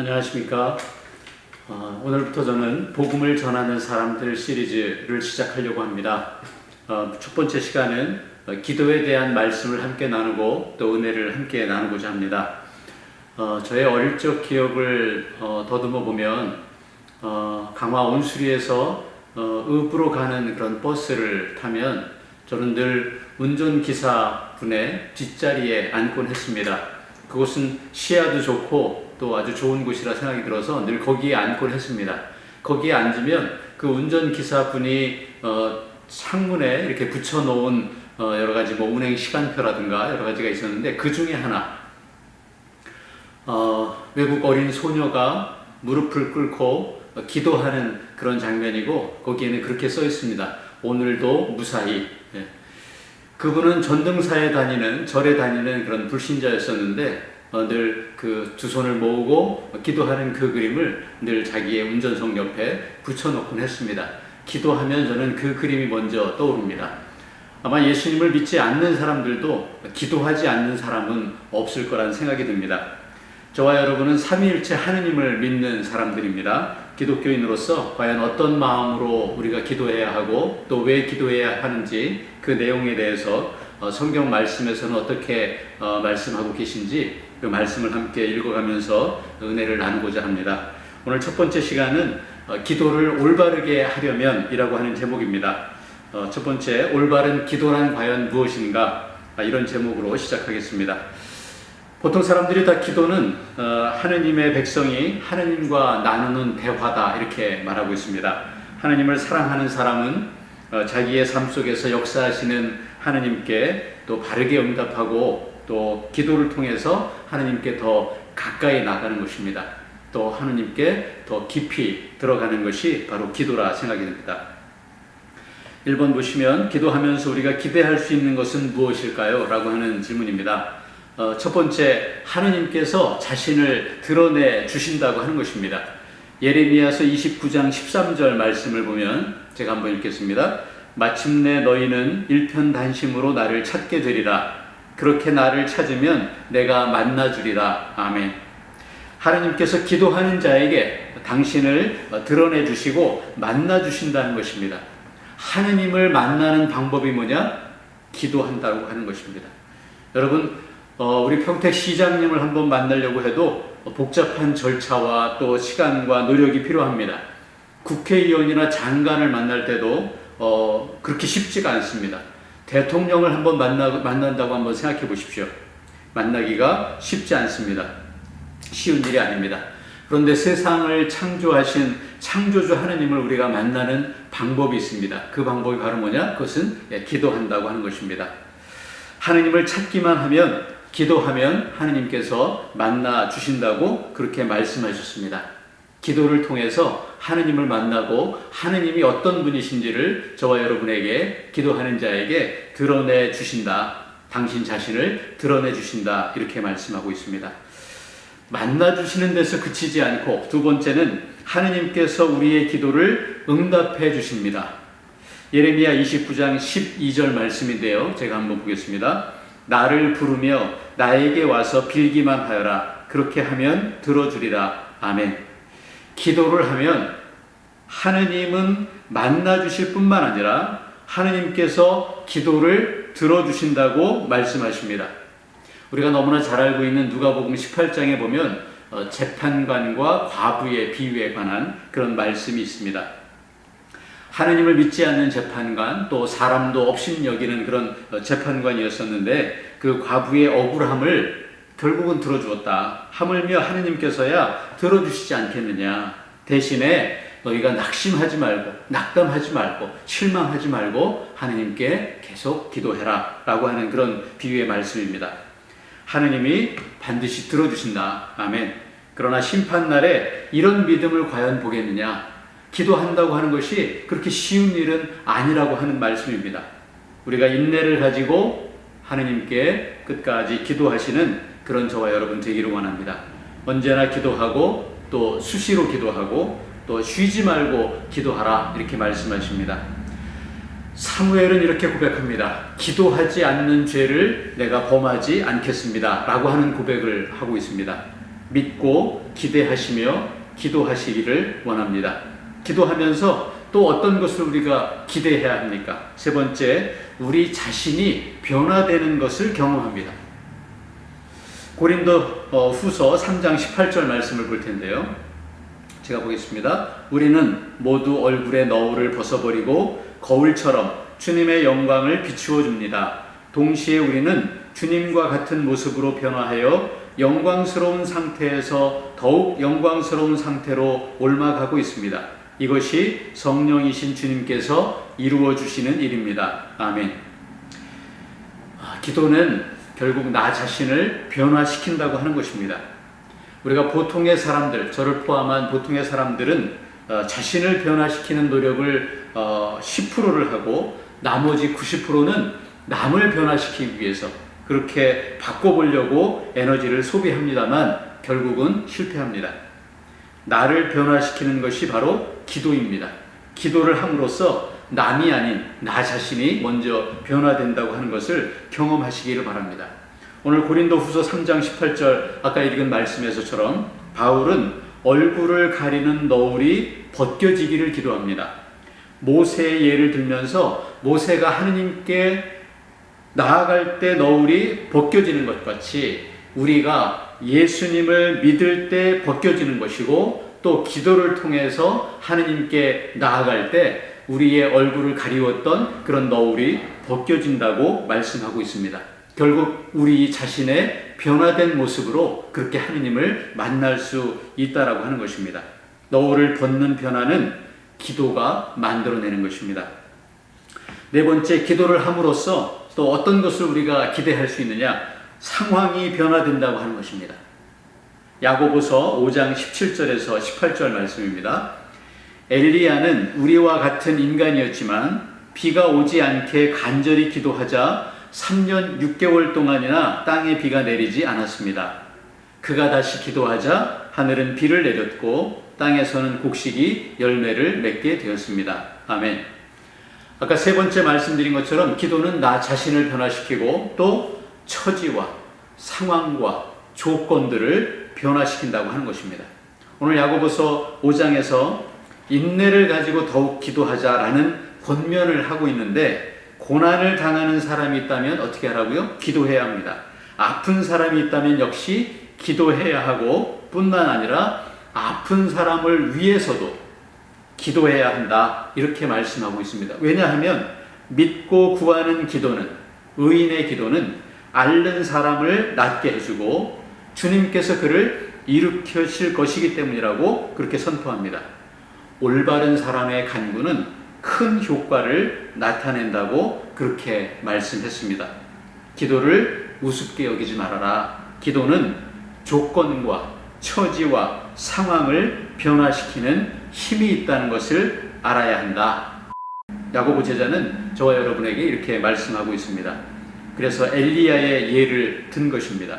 안녕하십니까. 어, 오늘부터 저는 복음을 전하는 사람들 시리즈를 시작하려고 합니다. 어, 첫 번째 시간은 어, 기도에 대한 말씀을 함께 나누고 또 은혜를 함께 나누고자 합니다. 어, 저의 어릴 적 기억을 어, 더듬어 보면 어, 강화 온수리에서 어, 읍으로 가는 그런 버스를 타면 저는 늘 운전기사 분의 뒷자리에 앉곤 했습니다. 그곳은 시야도 좋고 또 아주 좋은 곳이라 생각이 들어서 늘 거기에 앉곤 했습니다. 거기에 앉으면 그 운전기사 분이 어, 창문에 이렇게 붙여놓은 어, 여러 가지 뭐 운행 시간표라든가 여러 가지가 있었는데 그 중에 하나 어, 외국 어린 소녀가 무릎을 꿇고 어, 기도하는 그런 장면이고 거기에는 그렇게 써 있습니다. 오늘도 무사히. 예. 그분은 전등사에 다니는 절에 다니는 그런 불신자였었는데 어, 늘그 두 손을 모으고 기도하는 그 그림을 늘 자기의 운전석 옆에 붙여놓곤 했습니다. 기도하면 저는 그 그림이 먼저 떠오릅니다. 아마 예수님을 믿지 않는 사람들도 기도하지 않는 사람은 없을 거란 생각이 듭니다. 저와 여러분은 삼위일체 하느님을 믿는 사람들입니다. 기독교인으로서 과연 어떤 마음으로 우리가 기도해야 하고 또 왜 기도해야 하는지 그 내용에 대해서 어, 성경 말씀에서는 어떻게 어, 말씀하고 계신지 그 말씀을 함께 읽어가면서 은혜를 나누고자 합니다. 오늘 첫 번째 시간은 어, 기도를 올바르게 하려면이라고 하는 제목입니다. 어, 첫 번째 올바른 기도란 과연 무엇인가 아, 이런 제목으로 시작하겠습니다. 보통 사람들이 다 기도는 어, 하느님의 백성이 하느님과 나누는 대화다 이렇게 말하고 있습니다. 하느님을 사랑하는 사람은 어, 자기의 삶 속에서 역사하시는 하느님께 또 바르게 응답하고 또 기도를 통해서 하느님께 더 가까이 나가는 것입니다. 또 하느님께 더 깊이 들어가는 것이 바로 기도라 생각이 됩니다. 1번 보시면 기도하면서 우리가 기대할 수 있는 것은 무엇일까요? 라고 하는 질문입니다. 어, 첫 번째, 하느님께서 자신을 드러내 주신다고 하는 것입니다. 예레미야서 29장 13절 말씀을 보면 제가 한번 읽겠습니다. 마침내 너희는 일편단심으로 나를 찾게 되리라. 그렇게 나를 찾으면 내가 만나주리라. 아멘. 하나님께서 기도하는 자에게 당신을 드러내 주시고 만나 주신다는 것입니다. 하느님을 만나는 방법이 뭐냐? 기도한다고 하는 것입니다. 여러분, 어, 우리 평택 시장님을 한번 만나려고 해도 복잡한 절차와 또 시간과 노력이 필요합니다. 국회의원이나 장관을 만날 때도 어, 그렇게 쉽지가 않습니다. 대통령을 한번 만나, 만난다고 한번 생각해 보십시오. 만나기가 쉽지 않습니다. 쉬운 일이 아닙니다. 그런데 세상을 창조하신 창조주 하느님을 우리가 만나는 방법이 있습니다. 그 방법이 바로 뭐냐? 그것은 예, 기도한다고 하는 것입니다. 하느님을 찾기만 하면 기도하면 하느님께서 만나 주신다고 그렇게 말씀하셨습니다. 기도를 통해서 하느님을 만나고 하느님이 어떤 분이신지를 저와 여러분에게 기도하는 자에게 드러내 주신다. 당신 자신을 드러내 주신다. 이렇게 말씀하고 있습니다. 만나 주시는 데서 그치지 않고 두 번째는 하느님께서 우리의 기도를 응답해 주십니다. 예레미야 29장 12절 말씀인데요. 제가 한번 보겠습니다. 나를 부르며 나에게 와서 빌기만 하여라. 그렇게 하면 들어주리라. 아멘. 기도를 하면 하느님은 만나 주실 뿐만 아니라 하느님께서 기도를 들어 주신다고 말씀하십니다. 우리가 너무나 잘 알고 있는 누가복음 18장에 보면 어, 재판관과 과부의 비유에 관한 그런 말씀이 있습니다. 하느님을 믿지 않는 재판관 또 사람도 없인 여기는 그런 어, 재판관이었었는데 그 과부의 억울함을 결국은 들어주었다. 하물며 하느님께서야 들어주시지 않겠느냐. 대신에 너희가 낙심하지 말고 낙담하지 말고 실망하지 말고 하느님께 계속 기도해라 라고 하는 그런 비유의 말씀입니다. 하느님이 반드시 들어주신다. 아멘. 그러나 심판날에 이런 믿음을 과연 보겠느냐? 기도한다고 하는 것이 그렇게 쉬운 일은 아니라고 하는 말씀입니다. 우리가 인내를 가지고 하느님께 끝까지 기도하시는 그런 저와 여러분 되기를 원합니다. 언제나 기도하고 또 수시로 기도하고 또 쉬지 말고 기도하라 이렇게 말씀하십니다. 사무엘은 이렇게 고백합니다. 기도하지 않는 죄를 내가 범하지 않겠습니다. 라고 하는 고백을 하고 있습니다. 믿고 기대하시며 기도하시기를 원합니다. 기도하면서 또 어떤 것을 우리가 기대해야 합니까? 세 번째, 우리 자신이 변화되는 것을 경험합니다. 고린도 어, 후서 3장 18절 말씀을 볼 텐데요. 제가 보겠습니다. 우리는 모두 얼굴의 너울을 벗어버리고 거울처럼 주님의 영광을 비추어 줍니다. 동시에 우리는 주님과 같은 모습으로 변화하여 영광스러운 상태에서 더욱 영광스러운 상태로 올라가고 있습니다. 이것이 성령이신 주님께서 이루어 주시는 일입니다. 아멘. 아, 기도는 결국 나 자신을 변화시킨다고 하는 것입니다. 우리가 보통의 사람들, 저를 포함한 보통의 사람들은 어, 자신을 변화시키는 노력을 어, 10%를 하고 나머지 90%는 남을 변화시키기 위해서 그렇게 바꿔보려고 에너지를 소비합니다만 결국은 실패합니다. 나를 변화시키는 것이 바로 기도입니다. 기도를 함으로써 남이 아닌 나 자신이 먼저 변화된다고 하는 것을 경험하시기를 바랍니다. 오늘 고린도 후서 3장 18절 아까 읽은 말씀에서처럼 바울은 얼굴을 가리는 너울이 벗겨지기를 기도합니다. 모세의 예를 들면서 모세가 하느님께 나아갈 때 너울이 벗겨지는 것 같이 우리가 예수님을 믿을 때 벗겨지는 것이고 또 기도를 통해서 하느님께 나아갈 때 우리의 얼굴을 가리웠던 그런 너울이 벗겨진다고 말씀하고 있습니다. 결국 우리 자신의 변화된 모습으로 그렇게 하느님을 만날 수 있다라고 하는 것입니다. 너울을 벗는 변화는 기도가 만들어내는 것입니다. 네 번째, 기도를 함으로써 또 어떤 것을 우리가 기대할 수 있느냐? 상황이 변화된다고 하는 것입니다. 야고보서 5장 17절에서 18절 말씀입니다. 엘리야는 우리와 같은 인간이었지만 비가 오지 않게 간절히 기도하자 3년 6개월 동안이나 땅에 비가 내리지 않았습니다. 그가 다시 기도하자 하늘은 비를 내렸고 땅에서는 곡식이 열매를 맺게 되었습니다. 아멘. 아까 세 번째 말씀드린 것처럼 기도는 나 자신을 변화시키고 또 처지와 상황과 조건들을 변화시킨다고 하는 것입니다. 오늘 야고보서 5장에서 인내를 가지고 더욱 기도하자라는 권면을 하고 있는데 고난을 당하는 사람이 있다면 어떻게 하라고요? 기도해야 합니다. 아픈 사람이 있다면 역시 기도해야 하고 뿐만 아니라 아픈 사람을 위해서도 기도해야 한다. 이렇게 말씀하고 있습니다. 왜냐하면 믿고 구하는 기도는 의인의 기도는 앓는 사람을 낫게 해주고 주님께서 그를 일으켜실 것이기 때문이라고 그렇게 선포합니다. 올바른 사람의 간구는 큰 효과를 나타낸다고 그렇게 말씀했습니다. 기도를 우습게 여기지 말아라. 기도는 조건과 처지와 상황을 변화시키는 힘이 있다는 것을 알아야 한다. 야고보 제자는 저와 여러분에게 이렇게 말씀하고 있습니다. 그래서 엘리야의 예를 든 것입니다.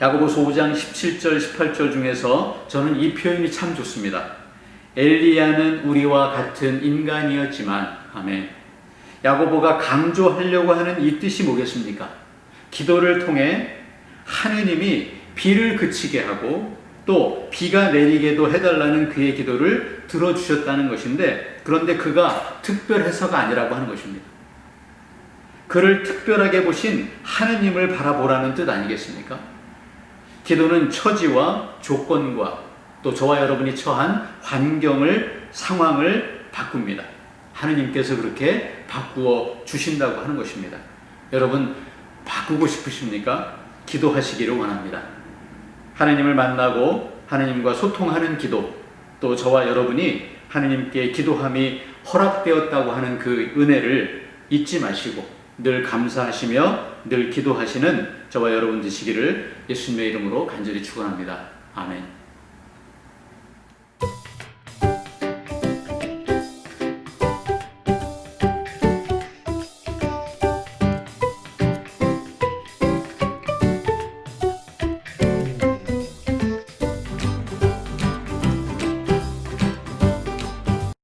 야고보서 5장 17절 18절 중에서 저는 이 표현이 참 좋습니다. 엘리야는 우리와 같은 인간이었지만 아멘. 야고보가 강조하려고 하는 이 뜻이 뭐겠습니까? 기도를 통해 하느님이 비를 그치게 하고 또 비가 내리게도 해달라는 그의 기도를 들어주셨다는 것인데 그런데 그가 특별해서가 아니라고 하는 것입니다. 그를 특별하게 보신 하느님을 바라보라는 뜻 아니겠습니까? 기도는 처지와 조건과 또 저와 여러분이 처한 환경을, 상황을 바꿉니다. 하느님께서 그렇게 바꾸어 주신다고 하는 것입니다. 여러분, 바꾸고 싶으십니까? 기도하시기를 원합니다. 하느님을 만나고 하느님과 소통하는 기도, 또 저와 여러분이 하느님께 기도함이 허락되었다고 하는 그 은혜를 잊지 마시고 늘 감사하시며 늘 기도하시는 저와 여러분 되시기를 예수님의 이름으로 간절히 축원합니다. 아멘.